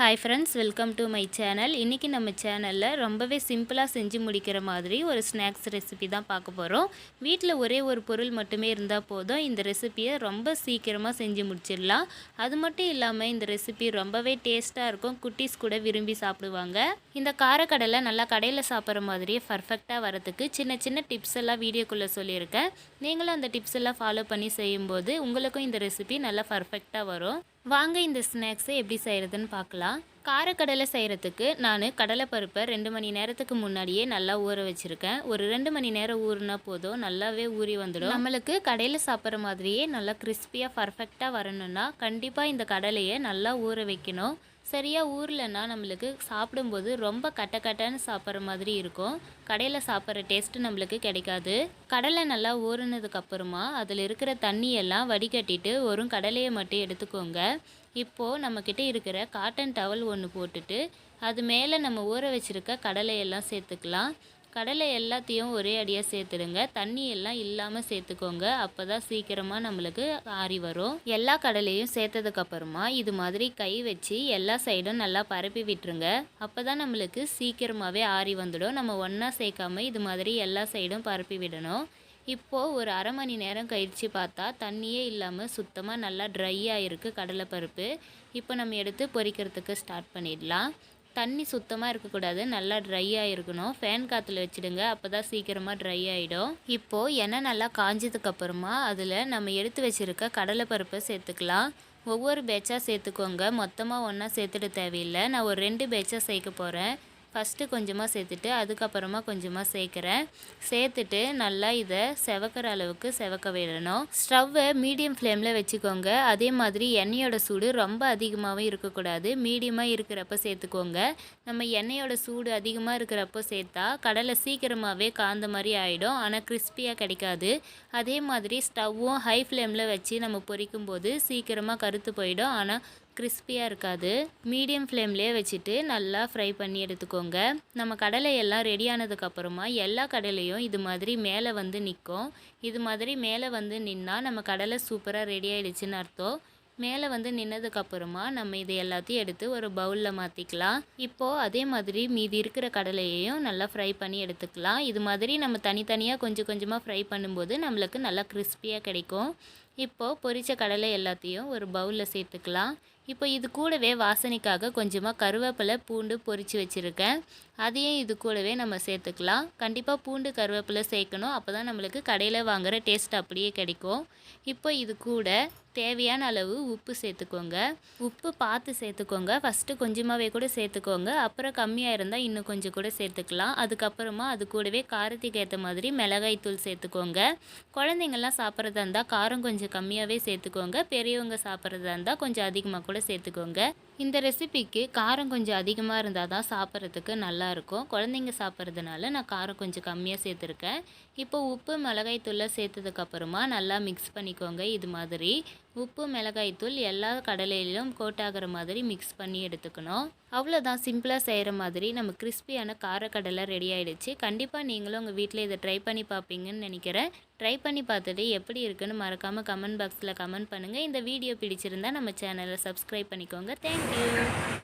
Hi friends welcome to my channel இன்றைக்கி நம்ம சேனலில் ரொம்பவே சிம்பிளாக செஞ்சு முடிக்கிற மாதிரி ஒரு ஸ்நாக்ஸ் ரெசிபி தான் பார்க்க போகிறோம் வீட்டில் ஒரே ஒரு பொருள் மட்டுமே இருந்தால் போதும். இந்த ரெசிபியை ரொம்ப சீக்கிரமாக செஞ்சு முடிச்சிடலாம். அது மட்டும் இல்லாமல் இந்த ரெசிபி ரொம்பவே டேஸ்ட்டாக இருக்கும். குட்டீஸ் கூட விரும்பி சாப்பிடுவாங்க. இந்த காரக்கடலை நல்லா கடையில் சாப்பிட்ற மாதிரியே பர்ஃபெக்டாக வரதுக்கு சின்ன சின்ன டிப்ஸ் எல்லாம் வீடியோக்குள்ளே சொல்லியிருக்கேன். நீங்களும் அந்த டிப்ஸ் எல்லாம் ஃபாலோ பண்ணி செய்யும்போது உங்களுக்கும் இந்த ரெசிபி நல்லா பர்ஃபெக்டாக வரும். வாங்க இந்த ஸ்நாக்ஸை எப்படி செய்கிறதுன்னு பார்க்கலாம். காரக்கடலை செய்கிறதுக்கு நான் கடலைப்பருப்பை ரெண்டு மணி நேரத்துக்கு முன்னாடியே நல்லா ஊற வச்சுருக்கேன். ஒரு ரெண்டு மணி நேரம் ஊறினா போதும். நல்லாவே ஊறி வந்துடும். நம்மளுக்கு கடையில் சாப்பிட்ற மாதிரியே நல்லா கிறிஸ்பியாக பர்ஃபெக்டாக வரணும்னா கண்டிப்பாக இந்த கடலையை நல்லா ஊற வைக்கணும். சரியாக ஊர்லன்னா நம்மளுக்கு சாப்பிடும்போது ரொம்ப கட்ட கட்டன்னு சாப்பிட்ற மாதிரி இருக்கும். கடையில் சாப்பிட்ற டேஸ்ட்டு நம்மளுக்கு கிடைக்காது. கடலை நல்லா ஊறினதுக்கப்புறமா அதில் இருக்கிற தண்ணியெல்லாம் வடிகட்டிட்டு ஒரு கடலையை மட்டும் எடுத்துக்கோங்க. இப்போது நம்மக்கிட்ட இருக்கிற காட்டன் டவல் ஒன்று போட்டுட்டு அது மேலே நம்ம ஊற வச்சுருக்க கடலையெல்லாம் சேர்த்துக்கலாம். கடலை எல்லாத்தையும் ஒரே அடியாக சேர்த்துடுங்க. தண்ணி எல்லாம் இல்லாமல் சேர்த்துக்கோங்க. அப்போ தான் சீக்கிரமாக நம்மளுக்கு ஆறி வரும். எல்லா கடலையும் சேர்த்ததுக்கப்புறமா இது மாதிரி கை வச்சு எல்லா சைடும் நல்லா பரப்பி விட்டுருங்க. அப்போ தான் நம்மளுக்கு சீக்கிரமாகவே ஆறி வந்துடும். நம்ம ஒன்றா சேர்க்காம இது மாதிரி எல்லா சைடும் பரப்பி விடணும். இப்போது ஒரு அரை மணி நேரம் கழித்து பார்த்தா தண்ணியே இல்லாமல் சுத்தமாக நல்லா ட்ரை ஆகிருக்கு கடலைப்பருப்பு இப்போ நம்ம எடுத்து பொரிக்கிறதுக்கு ஸ்டார்ட் பண்ணிடலாம். தண்ணி சுத்தமாக இருக்கக்கூடாது. நல்லா ட்ரையாக இருக்கணும் ஃபேன் காற்றுல வச்சுடுங்க. அப்போ தான் சீக்கிரமாக ட்ரை ஆகிடும் இப்போது எண்ணெய் நல்லா காஞ்சதுக்கப்புறமா அதில் நம்ம எடுத்து வச்சுருக்க கடலைப்பருப்பை சேர்த்துக்கலாம். ஒவ்வொரு பேட்சாக சேர்த்துக்கோங்க. மொத்தமாக ஒன்றா சேர்த்துட்டு தேவையில்லை. நான் ஒரு ரெண்டு பேட்சாக சேர்க்க போகிறேன் ஃபஸ்ட்டு கொஞ்சமாக சேர்த்துட்டு அதுக்கப்புறமா கொஞ்சமாக சேர்க்குறேன். சேர்த்துட்டு நல்லா இதை செவக்கிற அளவுக்கு செவக்க விடணும். ஸ்டவ்வை மீடியம் ஃப்ளேமில் வச்சுக்கோங்க. அதே மாதிரி எண்ணெயோட சூடு ரொம்ப அதிகமாகவும் இருக்கக்கூடாது. மீடியமாக இருக்கிறப்ப சேர்த்துக்கோங்க. நம்ம எண்ணெயோட சூடு அதிகமாக இருக்கிறப்போ சேர்த்தா கடலை சீக்கிரமாகவே காந்த மாதிரி ஆகிடும் ஆனால் கிறிஸ்பியாக கிடைக்காது. அதே மாதிரி ஸ்டவ்வும் ஹை ஃப்ளேமில் வச்சு நம்ம பொரிக்கும் போது சீக்கிரமாக கருத்து போயிடும். ஆனால் கிறிஸ்பியாக இருக்காது. மீடியம் ஃப்ளேம்லேயே வச்சுட்டு நல்லா ஃப்ரை பண்ணி எடுத்துக்கோங்க. நம்ம கடலை எல்லாம் ரெடி ஆனதுக்கப்புறமா எல்லா கடலையும் இது மாதிரி மேலே வந்து நிற்கும் இது மாதிரி மேலே வந்து நின்னால் நம்ம கடலை சூப்பராக ரெடி ஆகிடுச்சின்னு அர்த்தம். மேலே வந்து நின்னதுக்கப்புறமா நம்ம இதை எல்லாத்தையும் எடுத்து ஒரு பவுலில் மாற்றிக்கலாம் இப்போது அதே மாதிரி மீதி இருக்கிற கடலையையும் நல்லா ஃப்ரை பண்ணி எடுத்துக்கலாம். இது மாதிரி நம்ம தனித்தனியாக கொஞ்சம் கொஞ்சமாக ஃப்ரை பண்ணும்போது நம்மளுக்கு நல்லா கிறிஸ்பியாக கிடைக்கும். இப்போது பொரித்த கடலை எல்லாத்தையும் ஒரு பவுலில் சேர்த்துக்கலாம். இப்போ இது கூடவே வாசனைக்காக கொஞ்சமாக கருவேப்பிலை பூண்டு பொரித்து வச்சுருக்கேன். அதையும் இது கூடவே நம்ம சேர்த்துக்கலாம். கண்டிப்பாக பூண்டு கருவேப்பிலை சேர்க்கணும். அப்போ தான் நம்மளுக்கு கடையில் வாங்குகிற டேஸ்ட் அப்படியே கிடைக்கும். இப்போ இது கூட தேவையான அளவு உப்பு சேர்த்துக்கோங்க. உப்பு பார்த்து சேர்த்துக்கோங்க. ஃபஸ்ட்டு கொஞ்சமாகவே கூட சேர்த்துக்கோங்க. அப்புறம் கம்மியாக இருந்தால் இன்னும் கொஞ்சம் கூட சேர்த்துக்கலாம். அதுக்கப்புறமா அது கூடவே காரத்துக்கு ஏற்ற மாதிரி மிளகாய் தூள் சேர்த்துக்கோங்க. குழந்தைங்கள்லாம் சாப்பிட்றதா இருந்தால் காரம் கொஞ்சம் கம்மியாகவே சேர்த்துக்கோங்க. பெரியவங்க சாப்பிட்றதா இருந்தால் கொஞ்சம் அதிகமாக கூட சேர்த்துக்கோங்க. இந்த ரெசிபிக்கு காரம் கொஞ்சம் அதிகமாக இருந்தால் தான் சாப்பிட்றதுக்கு நல்லாயிருக்கும் குழந்தைங்க சாப்பிட்றதுனால நான் காரம் கொஞ்சம் கம்மியாக சேர்த்துருக்கேன். இப்போ உப்பு மிளகாய்த்தூளை சேர்த்ததுக்கப்புறமா நல்லா மிக்ஸ் பண்ணிக்கோங்க இது மாதிரி. உப்பு மிளகாய்த்தூள் எல்லா கடலையிலும் கோட்டாகிற மாதிரி மிக்ஸ் பண்ணி எடுத்துக்கணும். அவ்வளோதான் சிம்பிளாக செய்கிற மாதிரி நம்ம கிறிஸ்பியான காரக்கடலை ரெடி ஆகிடுச்சு கண்டிப்பாக நீங்களும் உங்கள் வீட்டில் இதை ட்ரை பண்ணி பார்ப்பீங்கன்னு நினைக்கிறேன். ட்ரை பண்ணி பார்த்துட்டு எப்படி இருக்குன்னு மறக்காமல் கமெண்ட் பாக்ஸில் கமெண்ட் பண்ணுங்கள் இந்த வீடியோ பிடிச்சிருந்தா நம்ம சேனலை சப்ஸ்கிரைப் பண்ணிக்கோங்க. தேங்க்யூ